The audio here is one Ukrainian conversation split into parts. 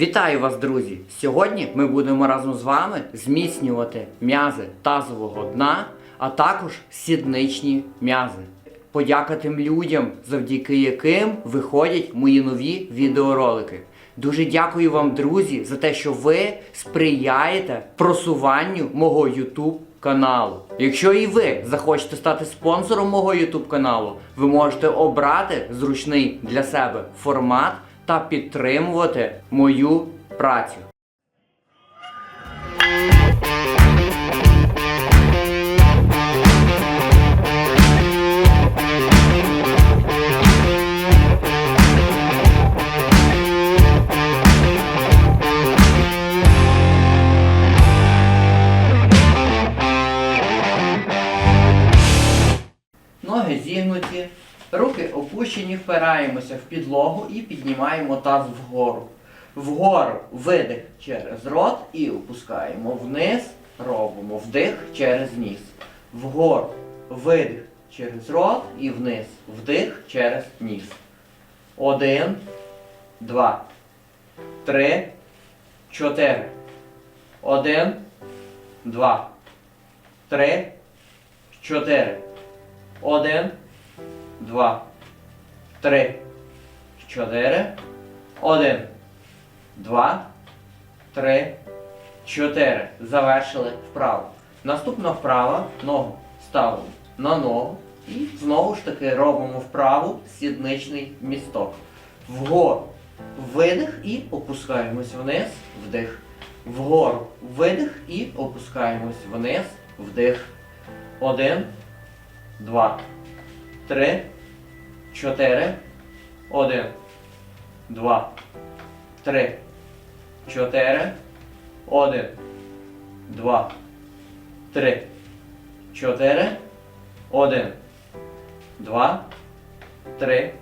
Вітаю вас, друзі! Сьогодні ми будемо разом з вами зміцнювати м'язи тазового дна, а також сідничні м'язи. Подяка тим людям, завдяки яким виходять мої нові відеоролики. Дуже дякую вам, друзі, за те, що ви сприяєте просуванню мого YouTube каналу. Якщо і ви захочете стати спонсором мого YouTube каналу, ви можете обрати зручний для себе формат та підтримувати мою працю. Ноги зігнуті, руки опущені, впираємося в підлогу і піднімаємо таз вгору. Вгору видих через рот і опускаємо вниз, робимо вдих через ніс. Вгору видих через рот і вниз. Вдих через ніс. Один, два, три, чотири. Один, два, три, чотири. Один, два, три, чотири. Один, два, три, чотири. Завершили вправо. Наступна вправа ногу ставимо на ногу. І знову ж таки робимо вправу сідничний місток. Вгору видих і опускаємось вниз, вдих. Вгору видих і опускаємось вниз, вдих. Один, два, три, чотири, один, два, три, чотири, один, два, три, чотири, один, два, три.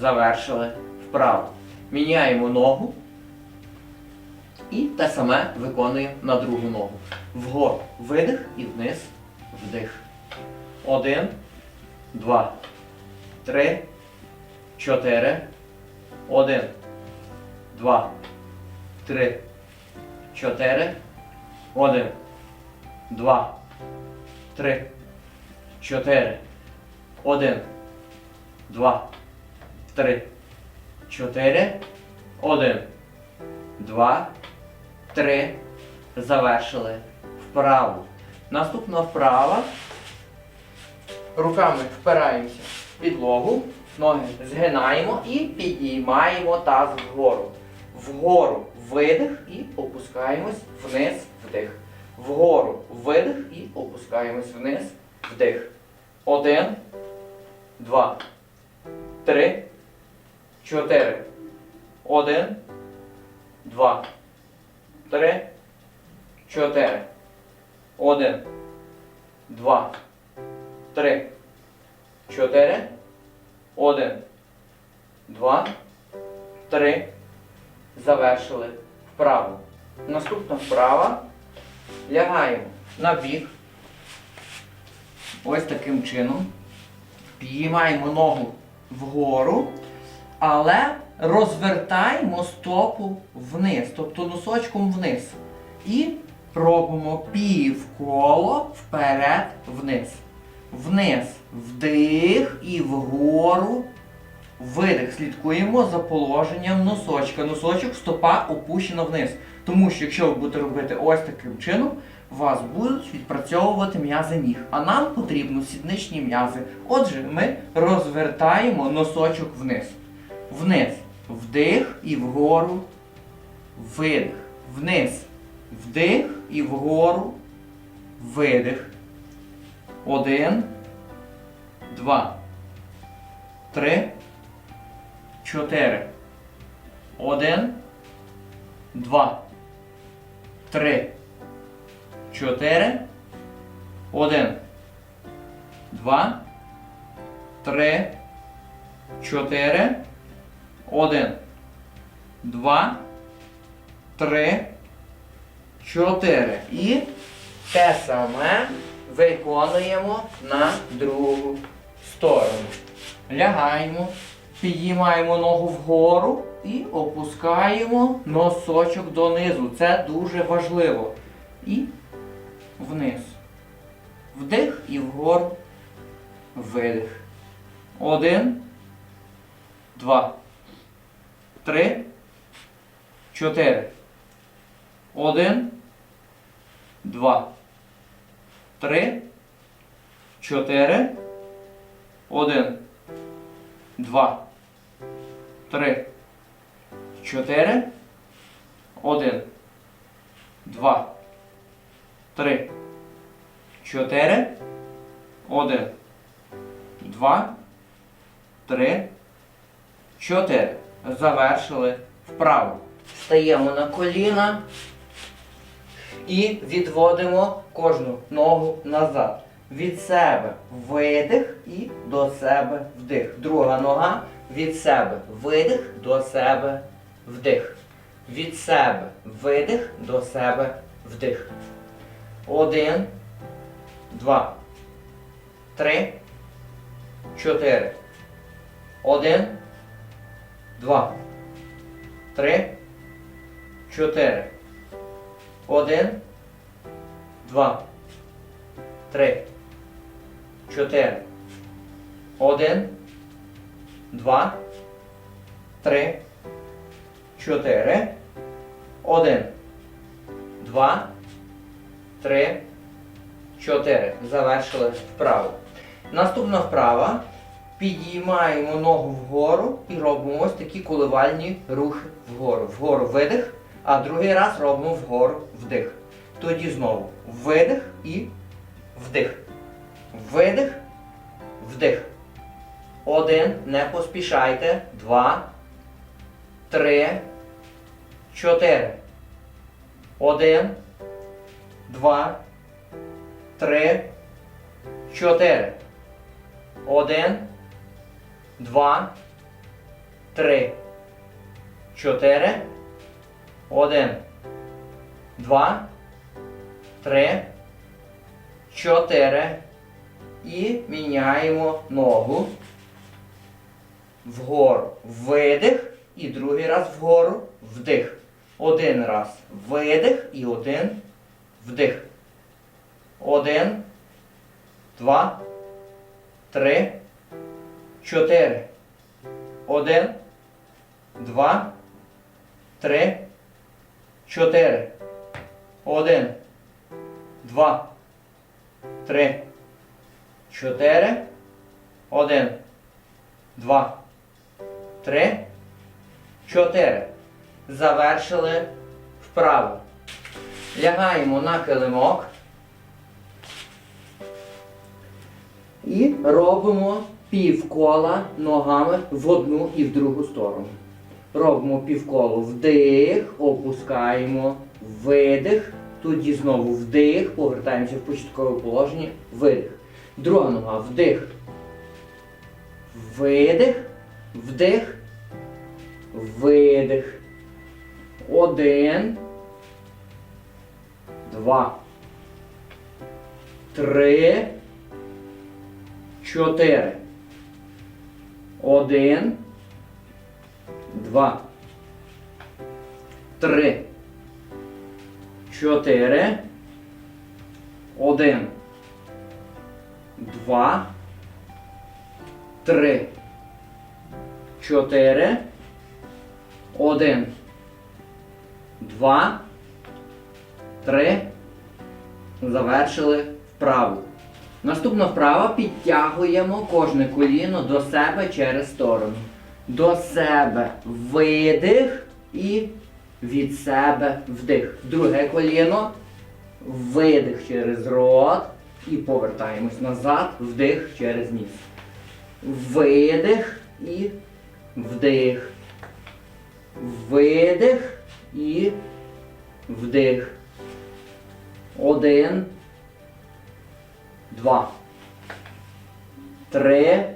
Завершили вправо. Міняємо ногу. І те саме виконуємо на другу ногу. Вгору видих і вниз вдих. Один, два, три, чотири. Один, два, три, чотири. Один, два, три, чотири. Один, два, три, чотири. Один, два, три. Завершили вправу. Наступна вправа. Руками впираємося в підлогу, ноги згинаємо і підіймаємо таз вгору. Вгору видих і опускаємось вниз, вдих. Вгору видих і опускаємось вниз, вдих. Один, два, три, чотири. Один, два, три, чотири. Один, два, три, чотири. Один, два, три. Завершили вправу. Наступна вправа. Лягаємо на бік. Ось таким чином. Підіймаємо ногу вгору, але розвертаємо стопу вниз, тобто носочком вниз. І робимо півколо вперед вниз. Вдих і вгору видих. Слідкуємо за положенням носочка. Носочок стопа опущена вниз. Тому що якщо ви будете робити ось таким чином, вас будуть відпрацьовувати м'язи ніг. А нам потрібно сідничні м'язи. Отже, ми розвертаємо носочок вниз. Вниз. Вдих і вгору. Видих. Вниз. Вдих і вгору. Видих. Один. Два. Три. Чотири. Один. Два. Три. Чотири. Один. Два. Три. Чотири. Один. Два. Три. Чотири. І те саме виконуємо на другу сторону. Лягаємо, підіймаємо ногу вгору І опускаємо носочок донизу. Це дуже важливо. І вниз. Вдих і вгору. Видих. Один. Два. Три. Чотири. Один. Два. Три. Чотири. Один. Два. Три. Чотири. Один. Два. Три. Чотири. Один. Два. Три. Чотири. Завершили вправо. Стаємо на коліна і відводимо кожну ногу назад. Від себе видих і до себе вдих. Друга нога від себе видих до себе вдих. Від себе видих до себе вдих. Один, два, три, чотири. Один, два, три, чотири. Один, два, три, чотири. Один, два, три, чотири. Один, два, три, чотири. Завершили вправу. Наступна вправа. Підіймаємо ногу вгору і робимо ось такі коливальні рухи вгору. Вгору видих, а другий раз робимо вгору вдих. Тоді знову видих і вдих. Видих, вдих. Один, не поспішайте. Два, три, чотири. Один, два, три, чотири. Один, два, три, чотири. Один, два, три, чотири. І міняємо ногу. Вгору. Видих. І другий раз вгору. Вдих. Один раз видих і один вдих. Один, два, три, чотири. Один, два, три, чотири. Один, два, три, чотири. Один, два, три, чотири. Завершили вправо. Лягаємо на килимок. І робимо півкола ногами в одну і в другу сторону. Робимо півколо вдих, опускаємо, видих. Тоді знову вдих, повертаємося в початкове положення, видих. Друга нога вдих. Видих, вдих, видих. Один. Два. Три. Чотири. Один. Два. Три. Чотири. Один. Два. Три. Чотири. Один. Два. Три. Завершили вправу. Наступна вправа підтягуємо кожне коліно до себе через сторону. До себе видих і від себе вдих. Друге коліно. Видих через рот. І повертаємось назад. Вдих через ніс. Видих і вдих. Видих і вдих. Один. Два. Три.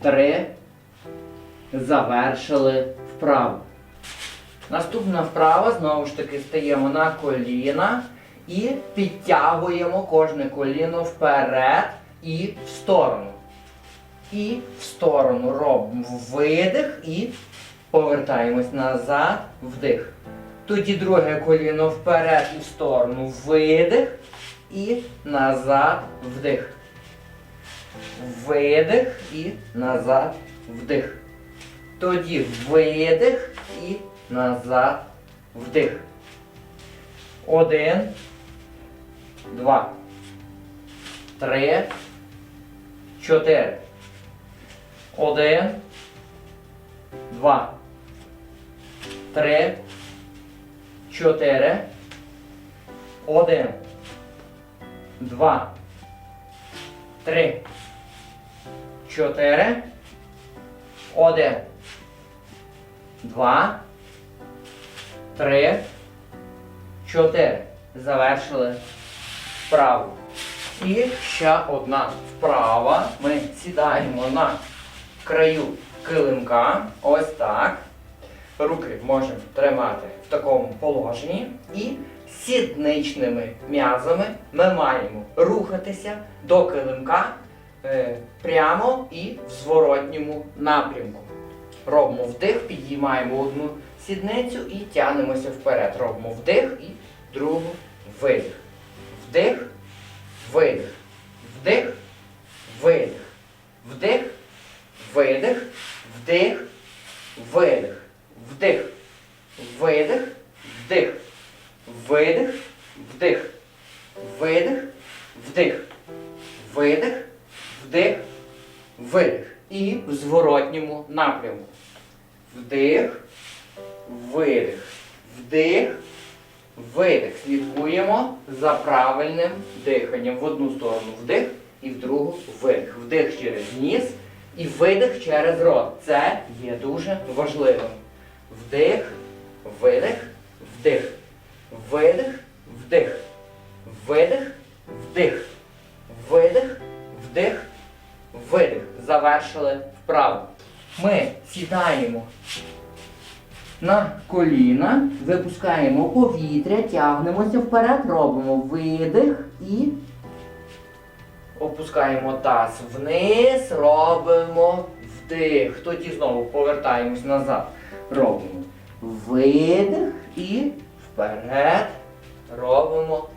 Три. Завершили вправу. Наступна вправа, знову ж таки, стаємо на коліна і підтягуємо кожне коліно вперед і в сторону. І в сторону робимо видих і повертаємось назад, вдих. Тоді друге коліно вперед і в сторону видих і назад, вдих. Видих і назад, вдих. Тоді видих і назад, вдих. Один, два, три, чотири. Один, два, три, чотири. Один, два, три, чотири. Один, два, три, чотири. Завершили вправу. І ще одна вправа. Ми сідаємо на краю килимка. Ось так. Руки можемо тримати в такому положенні. І сідничними м'язами ми маємо рухатися до килимка е, прямо і в зворотньому напрямку. Робимо вдих, підіймаємо одну сідницю і тягнемося вперед. Робимо вдих і другу видих. Вдих, видих. Вдих, видих. Вдих, видих. Вдих, видих. Вдих. Видих. Вдих. Видих. Вдих. Видих. Вдих. Видих. Вдих. Видих. І в зворотньому напрямку. Вдих. Видих. Вдих. Видих. Слідкуємо за правильним диханням. В одну сторону вдих і в другу видих. Вдих через ніс і видих через рот. Це є дуже важливим. Вдих, видих, вдих. Видих, вдих. Видих, вдих. Видих, вдих, видих. Завершили вправу. Ми сідаємо на коліна, випускаємо повітря, тягнемося вперед, робимо видих і опускаємо таз вниз, робимо вдих. Тоді знову повертаємось назад. Робимо видих і вперед. Робимо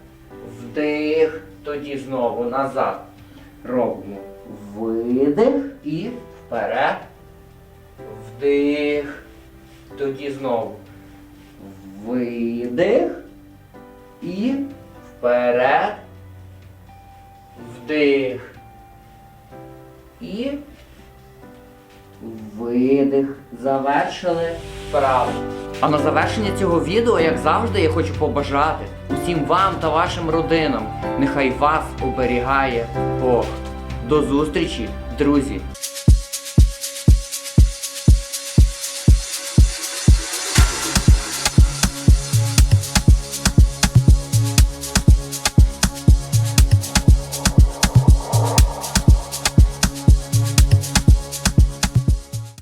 вдих. Тоді знову назад. Робимо видих і вперед. Вдих. Тоді знову видих і вперед. Вдих. І видих. Завершили вправо. А на завершення цього відео, як завжди, я хочу побажати усім вам та вашим родинам. Нехай вас оберігає Бог. До зустрічі, друзі!